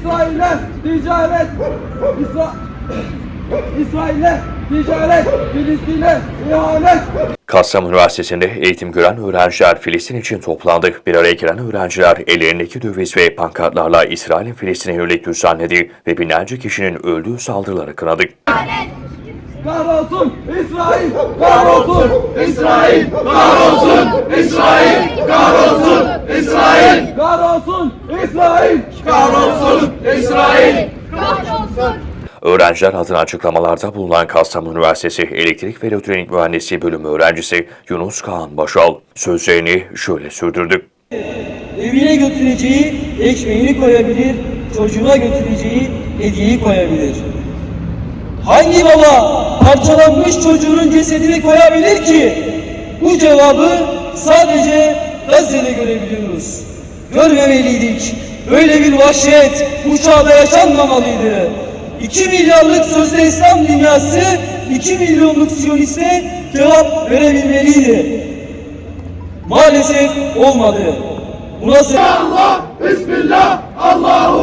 İsrail'e ticaret, İsra İsrail'e ticaret, Filistin'e ihanet. Kastamonu Üniversitesi'nde eğitim gören öğrenciler Filistin için toplandı. Bir araya gelen öğrenciler ellerindeki döviz ve pankartlarla İsrail'in Filistin'e yönelik düzenlediği ve binlerce kişinin öldüğü saldırıları kınadı. Kahrolsun İsrail, kahrolsun İsrail, kahrolsun İsrail, kahrolsun kahrolsun İsrail, kahrolsun İsrail. Öğrenciler adına açıklamalarda bulunan Kastamonu Üniversitesi Elektrik ve Elektronik Mühendisliği bölümü öğrencisi Yunus Kaan Başal sözlerini şöyle sürdürdü. Evine götüreceği ekmeğini koyabilir, çocuğuna götüreceği hediyeyi koyabilir. Hangi baba parçalanmış çocuğunun cesedini koyabilir ki? Bu cevabı sadece Gazze'de görebiliyoruz. Görmemeliydik. Böyle bir vahşet bu çağda yaşanmamalıydı. 2 milyarlık sözde İslam dünyası 2 milyonluk Siyoniste cevap verebilmeliydi. Maalesef olmadı. Buna sebep Allah, Bismillah, Allahu.